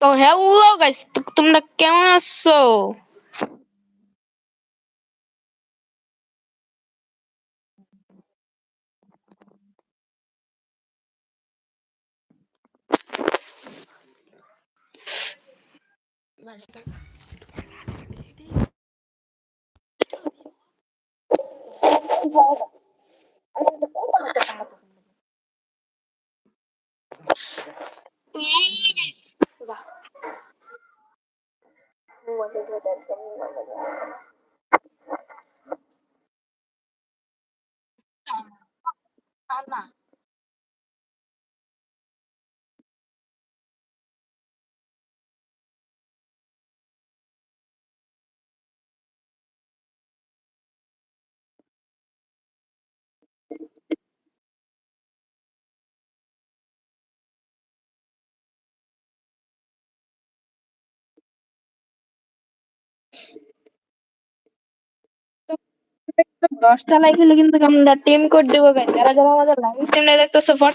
তো hello guys তোমরা কেমন আছো Dạ. Một cái gì đấy, một cái gì đấy. Anna. À? দশটা লাইক হলে কিন্তু আমরা টিম কোড দেবো যারা যারা আমাদের লাইভ স্ট্রিমটা দেখতেছে ফট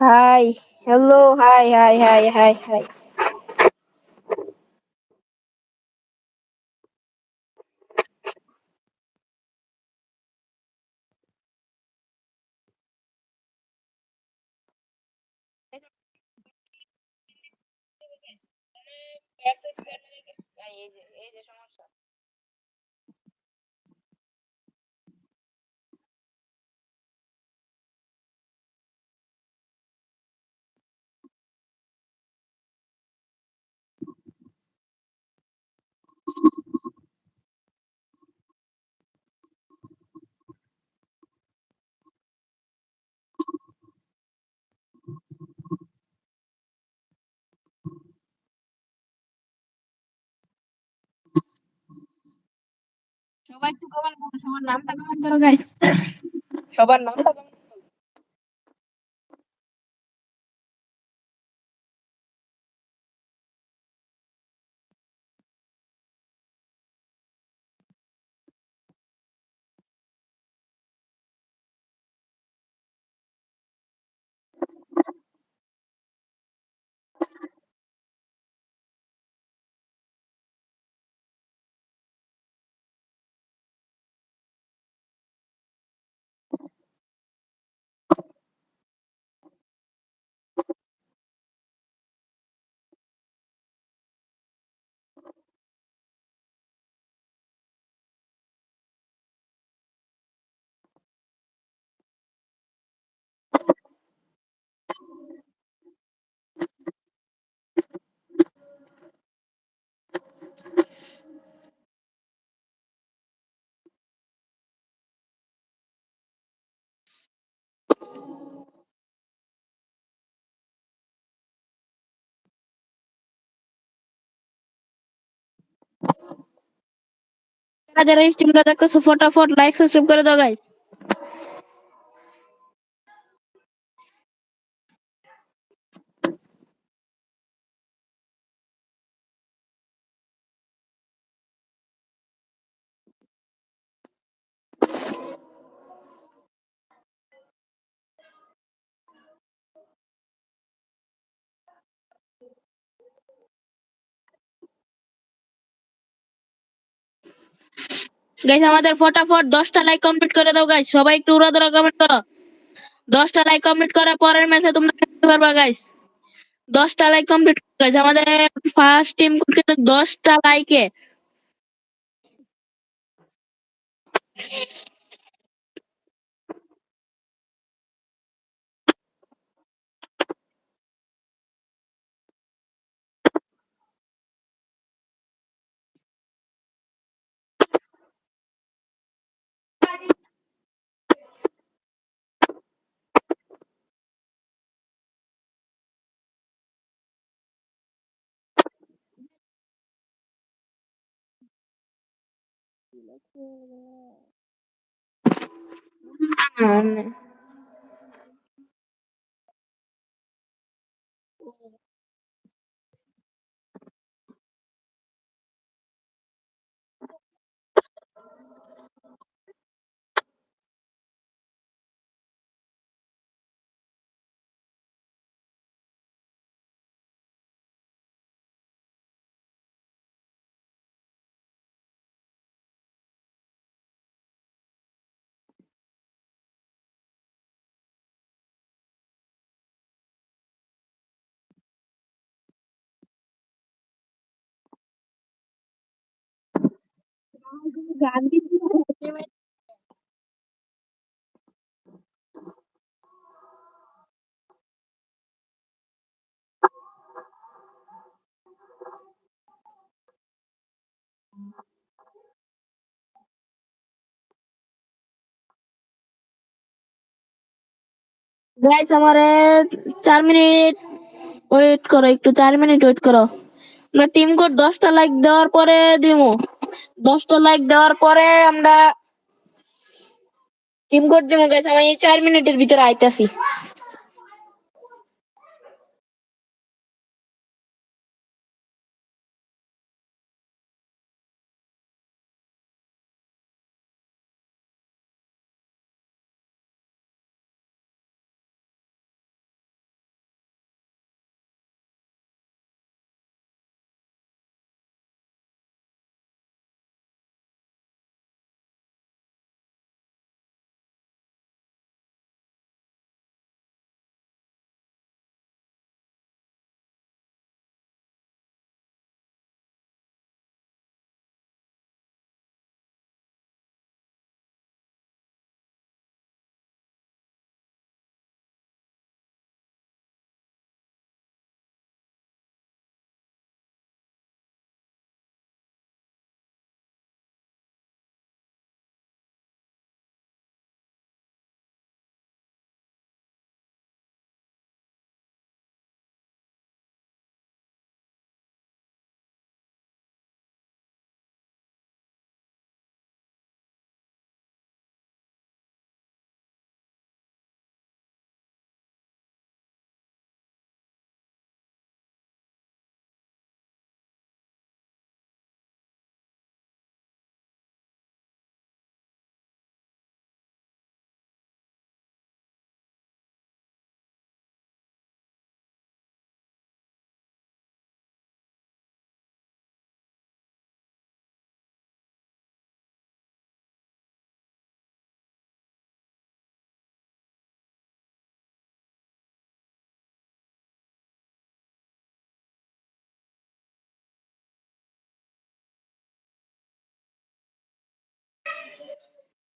Hi. Hello. Hi. Hi. Hi. Hi. Hi. সবাই একটু কমেন্ট করো সবার নামটা কমেন্ট করো গাইস সবার নামটা comment যারা স্ট্রিমটা দেখতেছো ফটাফট লাইক সাবস্ক্রাইব করে দাও গাইস গাইস আমাদের ফটাফট দশটা লাইক কমপ্লিট করে দাও গাইস সবাই একটু উড়াদুরা কমেন্ট করো। দশটা লাইক কমপ্লিট করার পরের ম্যাচে তোমরা খেলতে পারবা গাইস দশটা লাইক কমপ্লিট গাইস আমাদের ফার্স্ট টিম কিন্তু দশটা লাইকে 么做呢？嗯。গাইস আমারে চার মিনিট ওয়েট করো একটু চার মিনিট ওয়েট করো আমরা টিম কোড দশটা লাইক দেওয়ার পরে দিমু দশটা লাইক দেওয়ার পরে আমরা টিম কোড দিমু গাইস আমি চার মিনিটের ভিতরে আইতাছি।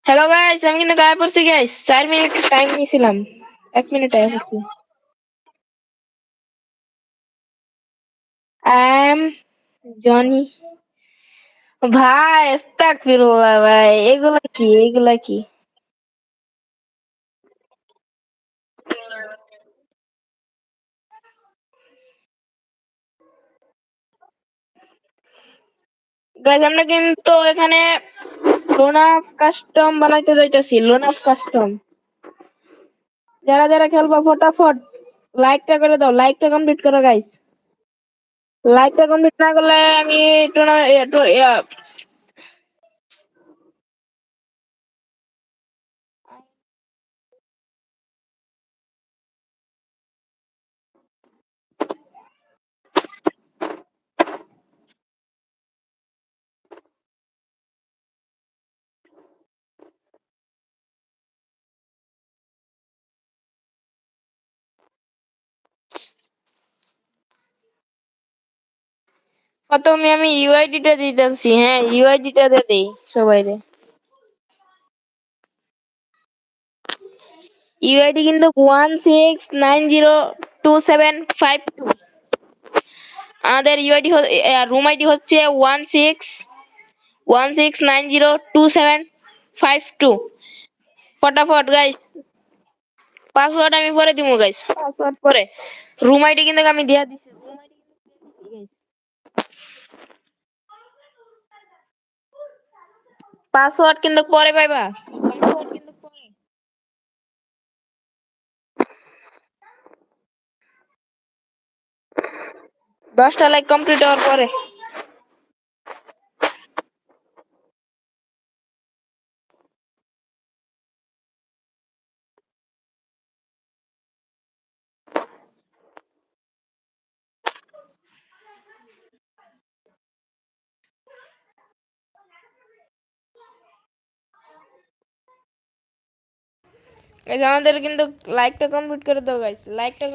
হ্যালো গাইস আমি কিন্তু গায়ে পড়ছি গাইস চার মিনিট টাইম নিয়েছিলাম। এক মিনিট পড়ছি আই এম জনি ভাই, আস্তাগফিরুল্লাহ, ভাই। এগুলা কি? এগুলা কি? গাইস আমরা কিন্তু এখানে লোনাফ কাস্টম বানাইতে যাইতাছি লোনাফ কাস্টম যারা যারা খেলবা, ফটাফট লাইকটা করে দাও লাইকটা কমপ্লিট করো গাইস লাইকটা কমপ্লিট না করলে আমি টুর্নামেন্ট প্রথমে আমি ইউআইডিটা দিতেছি হ্যাঁ ইউআইডিটা দেই সবাইরে। ইউআইডি কিন্তু one six nine zero two seven five two আমাদের ইউআইডি রুম আইডি হচ্ছে one six one six nine zero two seven five two ফটাফট গাইস পাসওয়ার্ড আমি পরে দিব গাইস পাসওয়ার্ড পরে। রুম আইডি কিন্তু আমি দিয়া দিছি রুম আইডি পাসওয়ার্ড কিন্তু পরে পাইবা। দশটা লাইক কমপ্লিট হওয়ার পরে। গাইস আমাদের কিন্তু লাইকটা কমপ্লিট করে দাও গাইস লাইকটা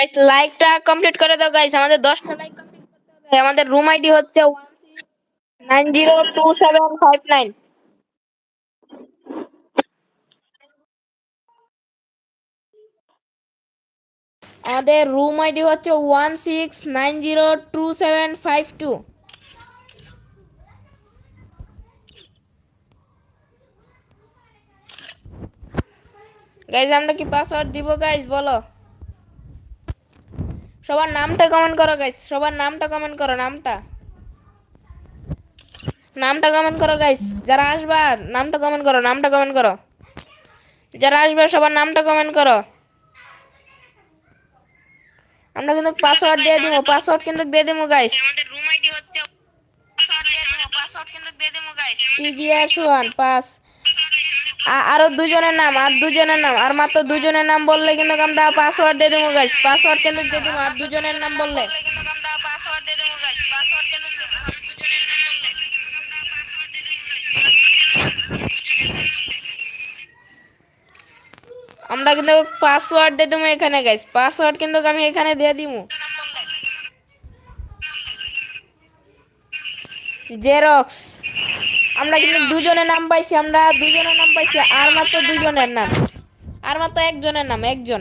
গাইস লাইকটা কমপ্লিট করে দাও গাইস আমাদের 10টা লাইক কমপ্লিট করতে হবে। আমাদের রুম আইডি হচ্ছে 1690275 আমাদের রুম আইডি হচ্ছে one six nine zero two seven five two guys আমরা কি পাসওয়ার্ড দিব গাইজ বলো। সবার নামটা কমেন্ট করো গাইজ সবার নামটা কমেন্ট করো নামটা। নামটা কমেন্ট করো গাইজ যারা আসবা নামটা কমেন্ট করো নামটা কমেন্ট করো। যারা আসবে সবার নামটা কমেন্ট করো। আমরা কিন্তু পাসওয়ার্ড দিয়ে দিব পাসওয়ার্ড কিন্তু দিয়ে দিব গাইস আমাদের রুম আইডি হচ্ছে পাসওয়ার্ড দিয়ে দেবো পাসওয়ার্ড কিন্তু দিয়ে দেবো গাইস টিজিএস ওয়ান পাস আ- আরও দুজনের নাম, আর দুজনের নাম, আর মাত্র দুজনের নাম বললে কিন্তু আমরা পাসওয়ার্ড দিয়ে দেবো গাইস পাসওয়ার্ড কিন্তু দিয়ে দেবো, আর দুজনের নাম বললে। আমরা কিন্তু পাসওয়ার্ড দিয়ে দেবো এখানে গাইস পাসওয়ার্ড কিন্তু আমি এখানে দিয়ে দিব জেরক্স আমরা কিন্তু দুজনের নাম পাইছি আমরা দুজনের নাম পাইছি আর মাত্র দুজনের নাম। আর মাত্র একজনের নাম একজন।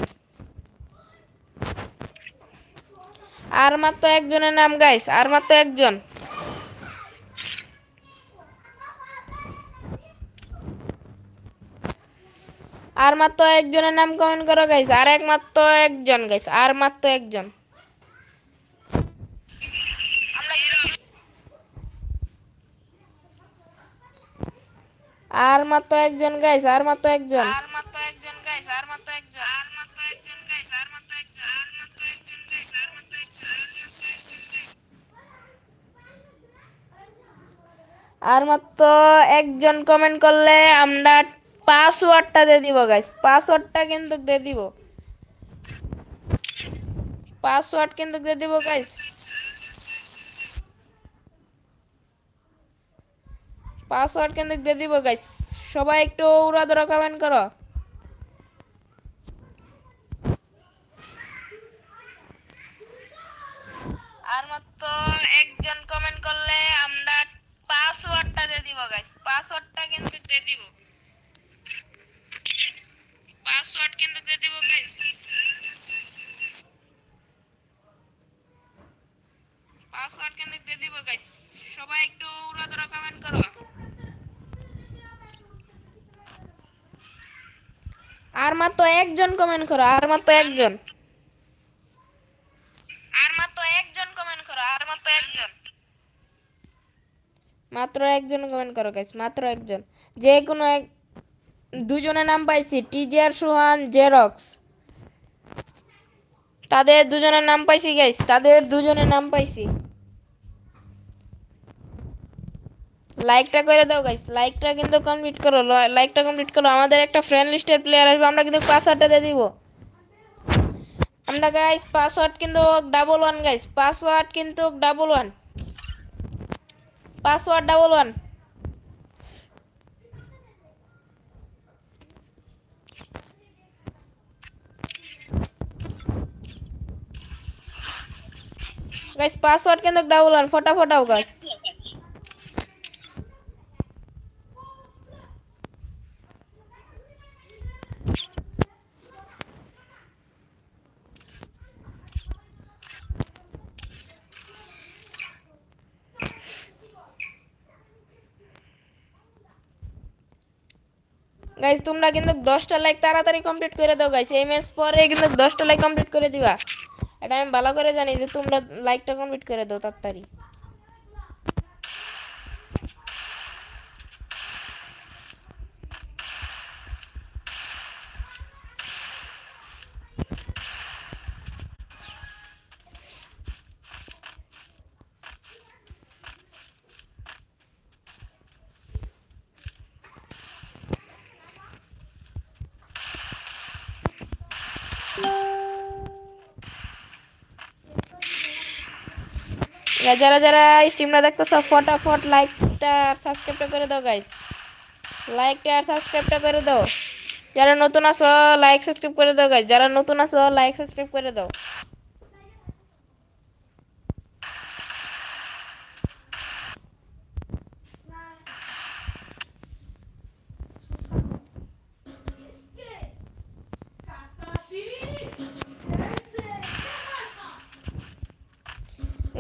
আর মাত্র একজনের নাম গাইস আর মাত্র একজন। আর মাত্র একজনের নাম কমেন্ট করো গাইস আর একমাত্র একজন গাইস আর মাত্র একজন। আর মাত্র একজন গাইস আর মাত্র একজন আর মাত্র একজন গাইস আর মাত্র একজন আর মাত্র একজন গাইস আর মাত্র একজন আর মাত্র একজন গাইস আর মাত্র আর মাত্র একজন কমেন্ট করলে আমরা পাসওয়ার্ডটা দিয়ে দিব গাইস পাসওয়ার্ডটা কিন্তু দিয়ে দিব পাসওয়ার্ড কিন্তু দিয়ে দিব গাইস পাসওয়ার্ড কিন্তু দিয়ে দিব গাইস সবাই একটু উড়াদড়া কমেন্ট করো। আর মাত্র একজন কমেন্ট করলে আমরা পাসওয়ার্ডটা দিয়ে দিব গাইস পাসওয়ার্ডটা কিন্তু দিয়ে দিব। পাসওয়ার্ড কিন্তু দিয়ে দিব গাইস একজন কমেন্ট করো আর মাত্র একজন। আর মাত্র একজন কমেন্ট করো আর মাত্র একজন। মাত্র একজন কমেন্ট করো গাইস মাত্র একজন। যে কোনো এক দুজনের নাম পাইছি টিজিআর সোহান জেরক্স তাদের দুজনের নাম পাইছি গাইস তাদের দুজনের নাম পাইছি। লাইকটা করে দাও গাইস লাইকটা কিন্তু কমপ্লিট করো লাইকটা কমপ্লিট করো। আমাদের একটা ফ্রেন্ড লিস্টের প্লেয়ার আসবে, আমরা কিন্তু পাসওয়ার্ডটা দিয়ে দিব। আমরা গাইস পাসওয়ার্ড কিন্তু ডাবল ওয়ান গাইস পাসওয়ার্ড কিন্তু double one password double one guys password কিন্তু ডাবল ওয়ান ফটাফট আও গাইস গাইস তোমরা কিন্তু দশটা লাইক তাড়াতাড়ি কমপ্লিট করে দাও গাইস এই ম্যাচ পরে কিন্তু দশটা লাইক কমপ্লিট করে দিবা। এটা আমি ভালো করে জানি যে তোমরা লাইকটা কমপ্লিট করে দাও তাড়াতাড়ি। গাইস, যারা যারা স্ট্রিমটা দেখতেছ ফটাফট লাইকটা আর সাবস্ক্রাইবটা করে দাও গাইস লাইকটা আর সাবস্ক্রাইবটা করে দাও। যারা নতুন আছো লাইক সাবস্ক্রাইব করে দাও গাইস যারা নতুন আছো লাইক সাবস্ক্রাইব করে দাও।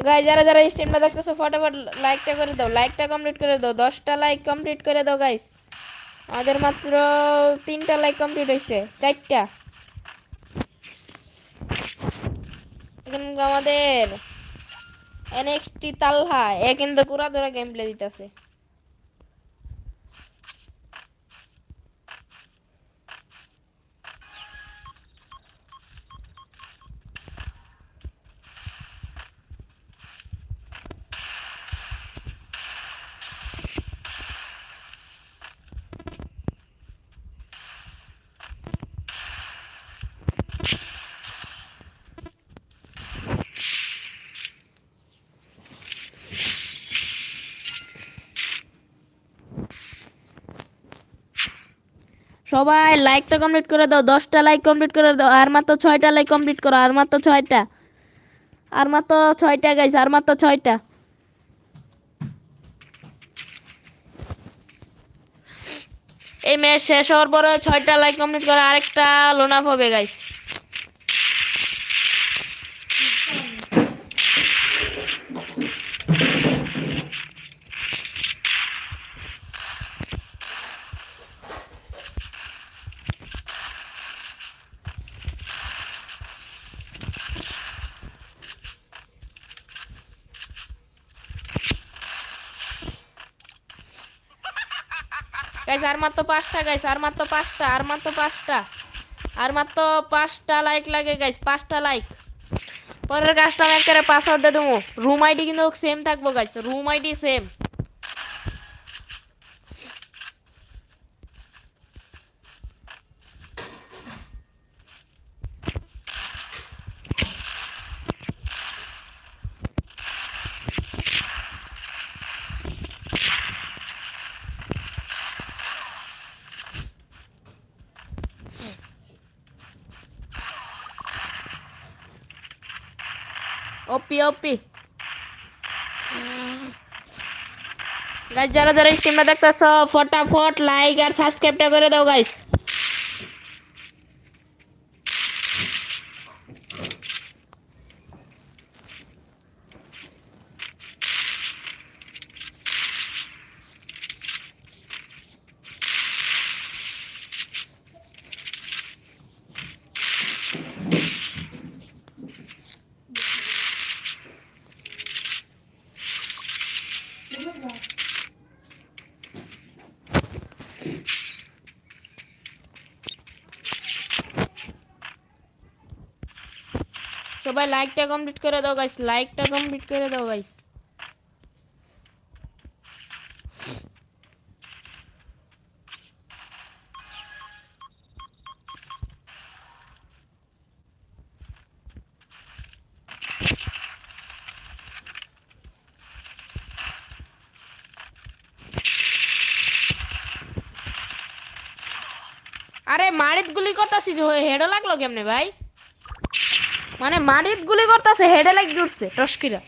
গাইস যারা যারা স্ট্রিমটা দেখতেছো, ফটাফট লাইকটা করে দাও। লাইকটা কমপ্লিট করে দাও। দশটা লাইক কমপ্লিট করে দাও গাইস আমাদের মাত্র তিনটা লাইক কমপ্লিট হয়েছে। চারটা। এখন আমাদের এনএক্সটি তালহা, এ কিন্তু পুরা ধরা গেম প্লে দিতেছে। সবাই লাইকটা কমপ্লিট করে দাও, দশটা লাইক কমপ্লিট করে দাও, আর মাত্র ছয়টা লাইক কমপ্লিট করো, আর মাত্র ছয়টা। আর মাত্র ছয়টা গাইস আর মাত্র ছয়টা। এই ম্যাচ শেষ হওয়ার পরে ছয়টা লাইক কমপ্লিট করে আরেকটা লোনাফ হবে গাইস গাইস আর মাত্র পাঁচটা গাইস আর মাত্র পাঁচটা, আর মাত্র পাঁচটা, আর মাত্র পাঁচটা লাইক লাগে গাইস পাঁচটা লাইক পরের কাজটা আমি একটা পাসওয়ার্ড দিয়ে দেবো। রুম আইডি কিন্তু সেম থাকব guys room ID same OP OP guys যারা যারা স্ট্রিমটা দেখতেছ, ফটাফট লাইক আর সাবস্ক্রাইবটা করে দাও গাইস সবাই লাইকটা কমপ্লিট করে দাও গাইস লাইকটা কমপ্লিট করে দাও গাইস আরে, মারিত গুলি করতাছি হেডও লাগল কেমনে, ভাই? মানে মারিত গুলি করতেছে হেডে লাগ জুড়ছে টস্কিরা